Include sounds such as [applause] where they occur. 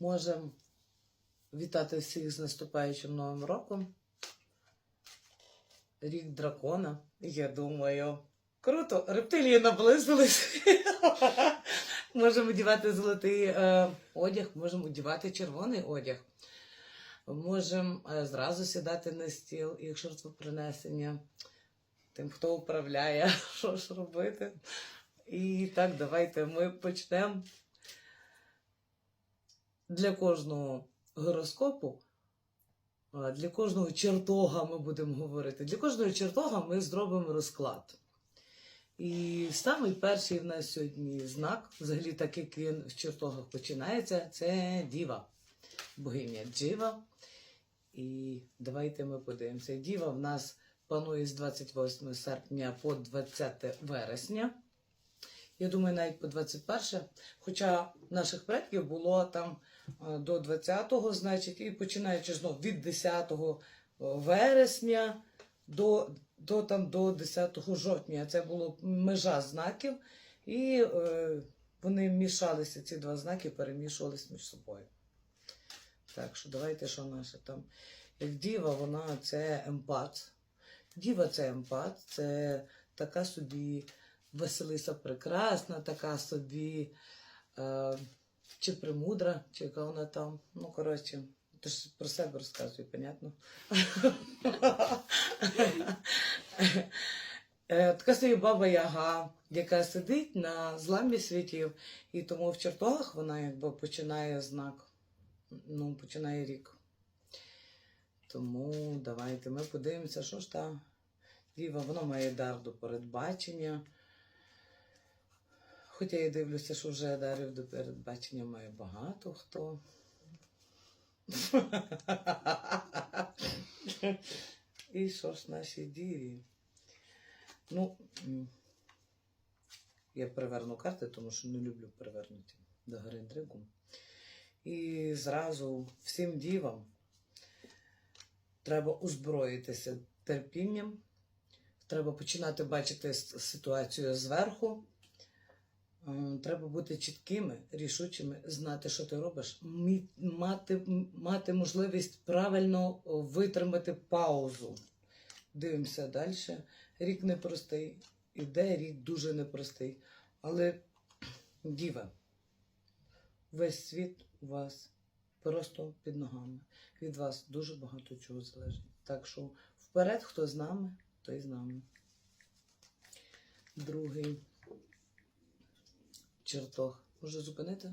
Можемо вітати всіх з наступаючим Новим роком. Рік дракона. Я думаю, круто, рептилії наблизились. [laughs] Можемо одягати золотий е, одяг, можемо одягати червоний одяг. Можемо е, зразу сідати на стіл, якщо принесення. Тим, хто управляє, [laughs] що ж робити. І так, давайте ми почнемо. Для кожного гороскопу, для кожного чертога ми будемо говорити. Для кожного чертога ми зробимо розклад. І самий перший в нас сьогодні знак, взагалі, так як він в чертогах починається, це діва, богиня Джива. І давайте ми подивимося. Діва в нас панує з 28 серпня по 20 вересня. Я думаю, навіть по 21. Хоча наших предків було там е, до 20-го, значить, і починаючи знов від 10 вересня до, до, там, до 10 жовтня. Це було межа знаків, і е, вони мішалися, ці два знаки перемішувалися між собою. Так що давайте, що наше там. Як діва, вона це емпат. Діва це емпат, це така собі Василиса прекрасна, така собі, е, чи премудра, чи яка вона там. Ну, коротше, ти ж про себе розказує, понятно. Е, Така собі баба Яга, яка сидить на зламі світів, і тому в чертогах вона якби починає знак, ну, починає рік. Тому давайте ми подивимося, що ж та діва, вона має дар до передбачення. Хоча я дивлюся, що вже дарів до передбачення має багато хто. І що ж наші діві? Ну, я переверну карти, тому що не люблю перевернуті до гори інтригу. І зразу всім дівам треба озброїтися терпінням. Треба починати бачити ситуацію зверху. Е, Треба бути чіткими, рішучими, знати, що ти робиш, мати, мати можливість правильно витримати паузу. Дивимося далі. Рік непростий, іде рік дуже непростий. Але діва, весь світ у вас просто під ногами. Від вас дуже багато чого залежить. Так що вперед, хто з нами, той з нами. Другий чертог. Може зупинити?